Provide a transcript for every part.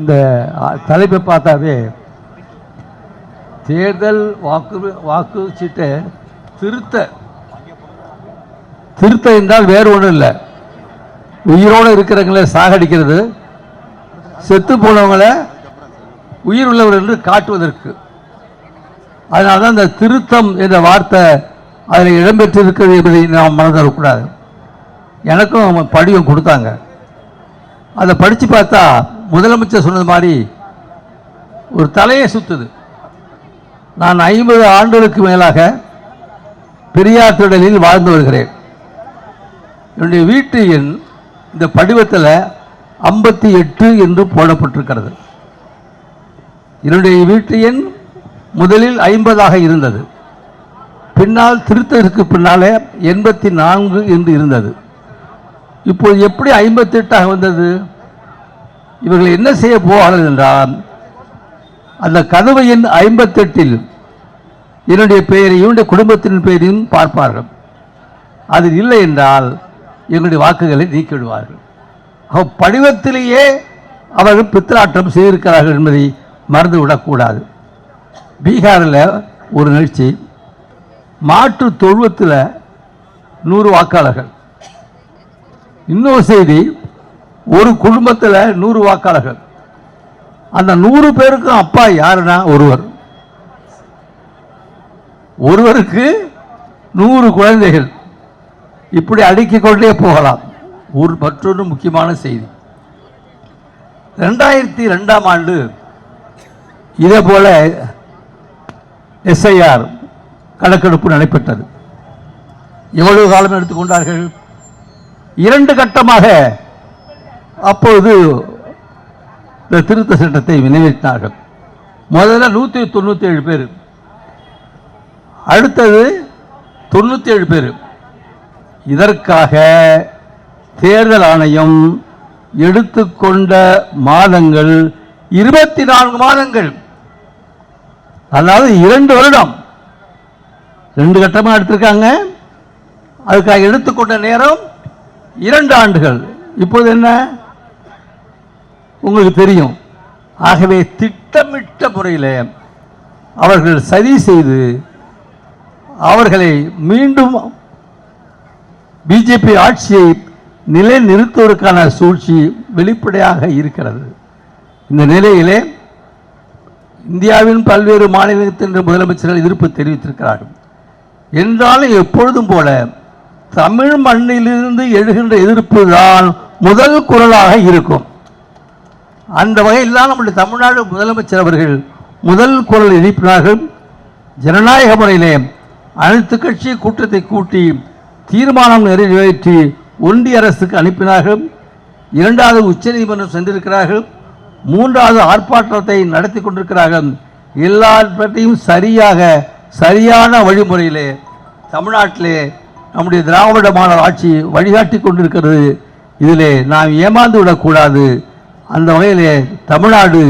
இந்த தலைப்பை பார்த்தாவே தேர்தல் வாக்கு வாக்கு சீட்டை திருத்த திருத்த என்றால் வேறு ஒன்றும் இல்லை. உயிரோடு இருக்கிறவங்களை சாகடிக்கிறது செத்து போனவங்களை உயிர் உள்ளவர் என்று காட்டுவதற்கு. அதனால தான் இந்த திருத்தம் என்ற வார்த்தை அதில் இடம்பெற்றிருக்கிறது என்பதை நாம் மறந்துடக்கூடாது எனக்கும் படிவம் கொடுத்தாங்க. அதை படித்து பார்த்தா முதலமைச்சர் சொன்னது மாதிரி ஒரு தலையை சுத்துது. நான் ஐம்பது ஆண்டுகளுக்கு மேலாக பெரியார் திடலில் வாழ்ந்து வருகிறேன். என்னுடைய வீட்டு எண் இந்த படிவத்தில் ஐம்பத்தி எட்டு என்று போடப்பட்டிருக்கிறது. என்னுடைய வீட்டு எண் முதலில் ஐம்பதாக இருந்தது. பின்னால் திருத்தத்திற்கு பின்னாலே எண்பத்தி நான்கு என்று இருந்தது. இப்போது எப்படி ஐம்பத்தெட்டாக வந்தது? இவர்கள் என்ன செய்ய போவார்கள் என்றால் அந்த கதவு எண் ஐம்பத்தெட்டில் என்னுடைய பெயரையும் என்னுடைய குடும்பத்தின் பெயரையும் பார்ப்பார்கள். அது இல்லை என்றால் எங்களுடைய வாக்குகளை நீக்கிவிடுவார்கள். அவ படிவத்திலேயே அவர்கள் பித்தலாட்டம் செய்திருக்கிறார்கள் என்பதை மறந்து விடக்கூடாது பீகாரில் ஒரு நிகழ்ச்சி மாற்று தொழுவத்தில் நூறு வாக்காளர்கள். இன்னொரு செய்தி ஒரு குடும்பத்தில் நூறு வாக்காளர்கள். அந்த நூறு பேருக்கும் அப்பா யாருன்னா? ஒருவர். ஒருவருக்கு நூறு குழந்தைகள். இப்படி அடுக்கிக் கொண்டே போகலாம். ஒரு மற்றொரு முக்கியமான செய்தி. ரெண்டாயிரத்தி ரெண்டாம் ஆண்டு இதே போல எஸ்ஐஆர் கணக்கெடுப்பு நடைபெற்றது. எவ்வளவு காலம் எடுத்துக்கொண்டார்கள் இரண்டு கட்டமாக அப்போது இந்த திருத்த சட்டத்தை நிறைவேற்றினார்கள். முதல்ல நூற்றி தொண்ணூற்றி ஏழு பேர். அடுத்தது தொண்ணூற்றி ஏழு பேர். இதற்காக தேர்தல் ஆணையம் எடுத்துக்கொண்ட மாதங்கள் இருபத்தி நான்கு மாதங்கள். அதாவது இரண்டு வருடம். ரெண்டு கட்டமாக எடுத்திருக்காங்க. அதுக்காக எடுத்துக்கொண்ட நேரம் இரண்டு ஆண்டுகள். இப்போது என்ன? உங்களுக்கு தெரியும். ஆகவே திட்டமிட்ட முறையில் அவர்கள் சதி செய்து அவர்களை மீண்டும் பிஜேபி ஆட்சியை நிலைநிறுத்துவதற்கான சூழ்ச்சி வெளிப்படையாக இருக்கிறது. இந்த நிலையிலே இந்தியாவின் பல்வேறு மாநிலத்தின் முதலமைச்சர்கள் எதிர்ப்பு தெரிவித்திருக்கிறார்கள். என்றாலும் எப்பொழுதும் போல தமிழ் மண்ணிலிருந்து எழுகின்ற எதிர்ப்பு தான் முதல் குரலாக இருக்கும். அந்த வகையில் தான் நம்முடைய தமிழ்நாடு முதலமைச்சர் அவர்கள் முதல் குரல் எழுப்பினார்கள். ஜனநாயக முறையிலே அனைத்து கட்சி கூட்டத்தை கூட்டி தீர்மானம் நிறைவேற்றி ஒன்றிய அரசுக்கு அனுப்பினார்கள். இரண்டாவது உச்சநீதிமன்றம் சென்றிருக்கிறார்கள். மூன்றாவது ஆர்ப்பாட்டத்தை நடத்தி கொண்டிருக்கிறார்கள். எல்லாவற்றையும் சரியாக சரியான வழிமுறையிலே தமிழ்நாட்டிலே நம்முடைய திராவிட மாடல் ஆட்சி வழிகாட்டி கொண்டிருக்கிறது. இதிலே நாம் ஏமாந்து விடக்கூடாது அந்த வகையிலே தமிழ்நாடு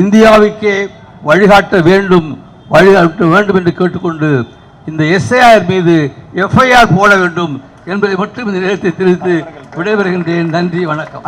இந்தியாவுக்கே வழிகாட்ட வேண்டும் வழிகாட்ட வேண்டும் என்று கேட்டுக்கொண்டு இந்த எஸ்ஐஆர் மீது எஃப்ஐஆர் போட வேண்டும் என்பதை மட்டும் இந்த நேரத்தை தெரிவித்து விடைபெறுகின்றேன். நன்றி வணக்கம்.